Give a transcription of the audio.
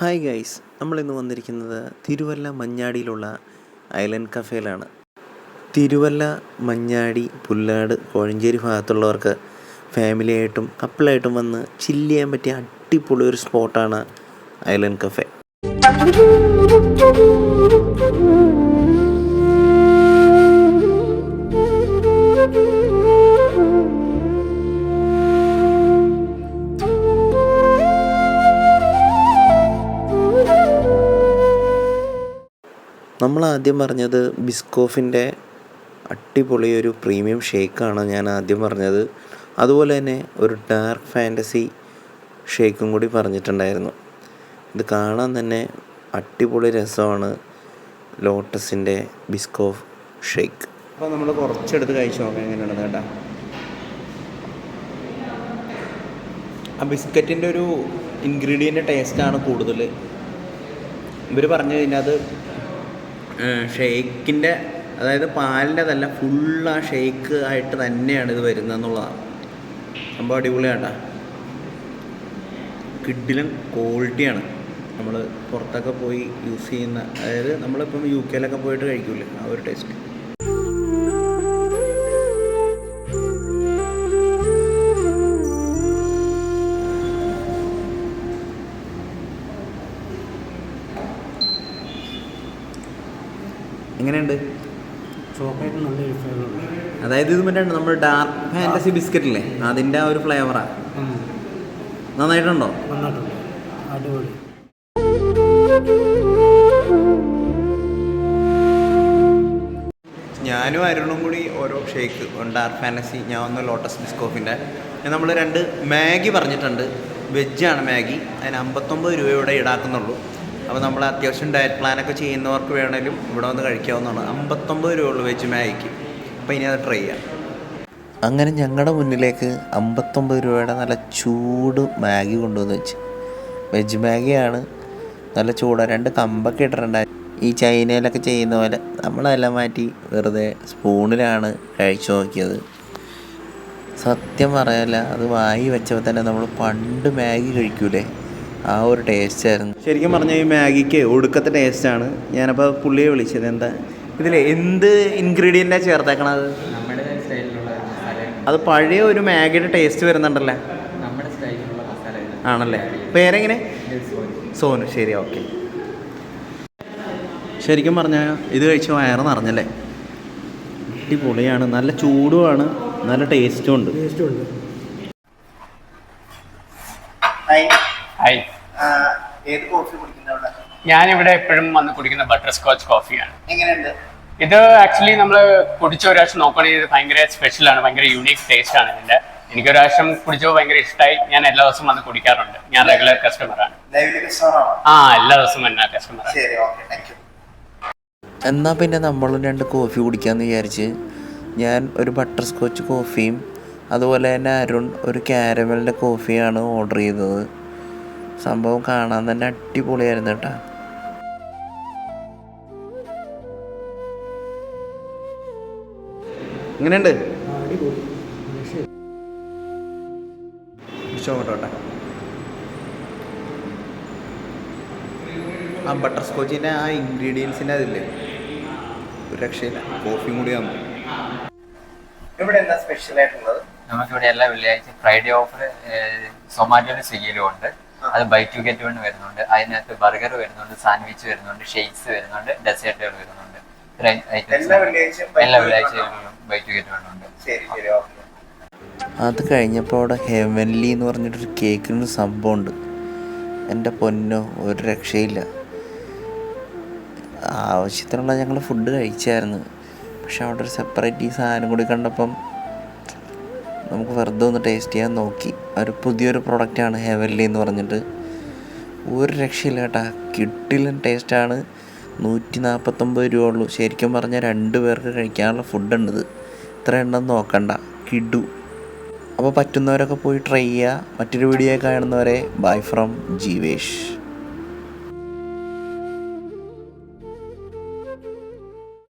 Hi guys നമ്മളിന്ന് വന്നിരിക്കുന്നത് തിരുവല്ല മഞ്ഞാടിയിലുള്ള ഐലൻഡ് കഫേയിലാണ്. തിരുവല്ല മഞ്ഞാടി പുല്ലാട് കോഴഞ്ചേരി ഭാഗത്തുള്ളവർക്ക് ഫാമിലിയായിട്ടും കപ്പിളായിട്ടും വന്ന് ചില്ല് ചെയ്യാൻ പറ്റിയ അടിപൊളി ഒരു സ്പോട്ടാണ് ഐലൻഡ് കഫേ. നമ്മൾ ആദ്യം പറഞ്ഞത് ബിസ്കോഫിന്റെ അടിപൊളി ഒരു പ്രീമിയം ഷേക്കാണ് ഞാൻ ആദ്യം പറഞ്ഞത്. അതുപോലെ തന്നെ ഒരു ഡാർക്ക് ഫാന്റസി ഷേക്കും കൂടി പറഞ്ഞിട്ടുണ്ടായിരുന്നു. ഇത് കാണാൻ തന്നെ അടിപൊളി രസമാണ് ലോട്ടസിന്റെ ബിസ്കോഫ് ഷേക്ക്. അപ്പോൾ നമ്മൾ കുറച്ചെടുത്ത് കഴിച്ചു നോക്കാം എങ്ങനെയാണെന്ന് കേട്ടോ. ആ ബിസ്ക്കറ്റിന്റെ ഒരു ഇൻഗ്രീഡിയന്റ് ടേസ്റ്റാണ് കൂടുതൽ. ഇവർ പറഞ്ഞു കഴിഞ്ഞാൽ ഷെയ്ക്കിന്റെ അതായത് പാലിന്റെതല്ല ഫുൾ ആ ഷെയ്ക്ക് ആയിട്ട് തന്നെയാണ് ഇത് വരുന്നത് എന്നുള്ളതാണ്. സംഭവം അടിപൊളിയാട്ടാ. കിഡിലും ക്വാളിറ്റിയാണ് നമ്മൾ പുറത്തൊക്കെ പോയി യൂസ് ചെയ്യുന്ന അതായത് നമ്മളിപ്പം യു കെയിലൊക്കെ പോയിട്ട് കഴിക്കൂലേ ആ ഒരു ടേസ്റ്റ് എങ്ങനെയുണ്ട്? ചോക്ലേറ്റ് നല്ലൊരു ഫ്ലേവറുണ്ട് അതായത് ഇത് മറ്റേ നമ്മൾ ഡാർക്ക് ഫാന്റസി ബിസ്ക്കറ്റ് അല്ലേ അതിന്റെ ആ ഒരു ഫ്ലേവറാണ് നന്നായിട്ടുണ്ടോ? നന്നായിട്ടുണ്ട്. അടിപൊളി. ഞാനും അരുണും കൂടി ഓരോ ഷേക്ക് ഡാർക്ക് ഫാന്റസി ഞാൻ ഒന്ന് ലോട്ടസ് ബിസ്കോഫിന്റെ നമ്മൾ രണ്ട് മാഗി പറഞ്ഞിട്ടുണ്ട്. വെജാണ് മാഗി. അതിന് അമ്പത്തൊമ്പത് രൂപയോടെ ഈടാക്കുന്നുള്ളൂ. അപ്പോൾ നമ്മൾ അത്യാവശ്യം ഡയറ്റ് പ്ലാനൊക്കെ ചെയ്യുന്നവർക്ക് വേണമെങ്കിലും ഇവിടെ വന്ന് കഴിക്കാവുന്നതാണ്. അമ്പത്തൊമ്പത് രൂപ ഉള്ളു വെജ് മാഗിക്ക്. അപ്പോൾ ഇനി അത് ട്രൈ ചെയ്യാം. അങ്ങനെ ഞങ്ങളുടെ മുന്നിലേക്ക് അമ്പത്തൊമ്പത് രൂപയുടെ നല്ല ചൂട് മാഗി കൊണ്ടുവന്ന് വെച്ച്. വെജ് മാഗിയാണ് നല്ല ചൂടാണ് രണ്ട് കമ്പൊക്കെ ഇട്ടിട്ടുണ്ടായി. ഈ ചൈനയിലൊക്കെ ചെയ്യുന്ന പോലെ നമ്മളെല്ലാം മാറ്റി വെറുതെ സ്പൂണിലാണ് കഴിച്ചു നോക്കിയത്. സത്യം പറയല്ല അത് വായി വെച്ചപ്പോൾ തന്നെ നമ്മൾ പണ്ട് മാഗി കഴിക്കൂലേ? ആ ഒരു ടേസ്റ്റ് ആയിരുന്നു. ശരിക്കും പറഞ്ഞാൽ ഈ മാഗിക്ക് ഒടുക്കത്തെ ടേസ്റ്റാണ് ഞാനപ്പോൾ പുള്ളിയെ വിളിച്ചത് എന്താ? ഇതിൽ എന്ത് ഇൻഗ്രീഡിയന്റാണ് ചേർത്തേക്കണത്? നമ്മുടെ സ്റ്റൈലിലുള്ള മസാല അത് പഴയ ഒരു മാഗിയുടെ ടേസ്റ്റ് വരുന്നുണ്ടല്ലേ? നമ്മുടെ സ്റ്റൈലിലുള്ള മസാല ആണല്ലേ? പേരെങ്ങനെ? സോനു. ശരി ഓക്കെ. ശരിക്കും പറഞ്ഞാൽ ഇത് കഴിച്ച വയറ് നിറഞ്ഞല്ലേ? അടിപൊളിയാണ്. നല്ല ചൂടുമാണ്. നല്ല ടേസ്റ്റും ഉണ്ട്. ടേസ്റ്റും ഉണ്ട്. ഹായ് ഏത് കോഫി കുടിക്കുന്ന ഞാൻ ഇവിടെ എപ്പോഴും വന്ന് കുടിക്കുന്ന ബട്ടർ സ്കോച്ച് കോഫിയാണ് എങ്ങനെയുണ്ട്? ഇത് ആക്ച്വലി നമ്മൾ കുടിച്ച ഒരാഴ്ച നോക്കുകയാണെങ്കിൽ ഇത് ഭയങ്കര സ്പെഷ്യലാണ് ഭയങ്കര യൂണീക്ക് ടേസ്റ്റ് ആണ് ഇതിന്റെ. എനിക്ക് ഒരു പ്രാവശ്യം കുടിച്ചപ്പോൾ ഭയങ്കര ഇഷ്ടമായി ഞാൻ എല്ലാ ദിവസവും വന്ന് കുടിക്കാറുണ്ട്. ഞാൻ റെഗുലർ കസ്റ്റമറാണ് ആ എല്ലാ ദിവസവും വന്ന കസ്റ്റമർ ശരി ഓക്കെ താങ്ക് എന്നാൽ പിന്നെ നമ്മളും രണ്ട് കോഫി കുടിക്കാമെന്ന് വിചാരിച്ച് ഞാൻ ഒരു ബട്ടർ സ്കോച്ച് കോഫിയും അതുപോലെ തന്നെ അരുൺ ഒരു കാരമലിന്റെ കോഫിയാണ് ഓർഡർ ചെയ്തത്. സംഭവം കാണാൻ തന്നെ അടിപൊളിയായിരുന്നു കേട്ടോ. എങ്ങനെയുണ്ട് അടിപൊളി രക്ഷയില്ല. ആ ബട്ടർ സ്കോച്ചിന്റെ ആ ഇൻഗ്രീഡിയൻസിന്റെ അതില്ലേ? ഒരു രക്ഷയില്ല. കോഫിയും കൂടി ആകുമ്പോൾ ഇവിടെ എന്താ സ്പെഷ്യൽ ആയിട്ടുള്ളത്? നമുക്കിവിടെ എല്ലാ വെള്ളിയാഴ്ച ഫ്രൈഡേ ഓഫർ സൊമാറ്റോയിലും സ്വിഗ്ഗിയിലും ഉണ്ട്. അത് ബൈ ടു ഗെറ്റ് വൺ വരുന്നുണ്ട്. അതിനകത്ത് ബർഗർ വരുന്നുണ്ട് സാൻഡ്വിച്ച് വരുന്നുണ്ട് ഷെയ്ക്സ് വരുന്നുണ്ട് ഡെസേർട്ടുകൾ വരുന്നുണ്ട്. എല്ലാ വെള്ളിയാഴ്ചയും വെള്ളിയാഴ്ചകളിലും ബൈ ടു ഗെറ്റ് വൺ ഉണ്ട് ശരി ശരി അത് കഴിഞ്ഞപ്പോൾ അവിടെ ഹെവൻലി എന്ന് പറഞ്ഞിട്ടൊരു കേക്കിന് സംഭവമുണ്ട്. എന്റെ പൊന്നോ ഒരു രക്ഷയില്ല. ആവശ്യത്തിനുള്ള ഞങ്ങൾ ഫുഡ് കഴിച്ചായിരുന്നു. പക്ഷെ അവിടെ ഒരു സെപ്പറേറ്റ് ഈ സാധനം കൂടി കണ്ടപ്പം നമുക്ക് വെറുതെ ഒന്ന് ടേസ്റ്റ് ചെയ്യാൻ നോക്കി. ഒരു പുതിയൊരു പ്രൊഡക്റ്റാണ് ഹെവൻലി എന്ന് പറഞ്ഞിട്ട്. ഒരു രക്ഷയില്ല കേട്ടാ. കിട്ടില്ല ടേസ്റ്റാണ് നൂറ്റി നാൽപ്പത്തൊമ്പത് രൂപ ഉള്ളൂ. ശരിക്കും പറഞ്ഞാൽ രണ്ട് പേർക്ക് കഴിക്കാനുള്ള ഫുഡുണ്ടത് ഇത്. ഇത്ര എണ്ണം നോക്കണ്ട. കിഡു അപ്പോൾ പറ്റുന്നവരൊക്കെ പോയി ട്രൈ ചെയ്യുക മറ്റൊരു വീഡിയോ കാണുന്നവരെ ബൈ ഫ്രം ജീവേഷ്.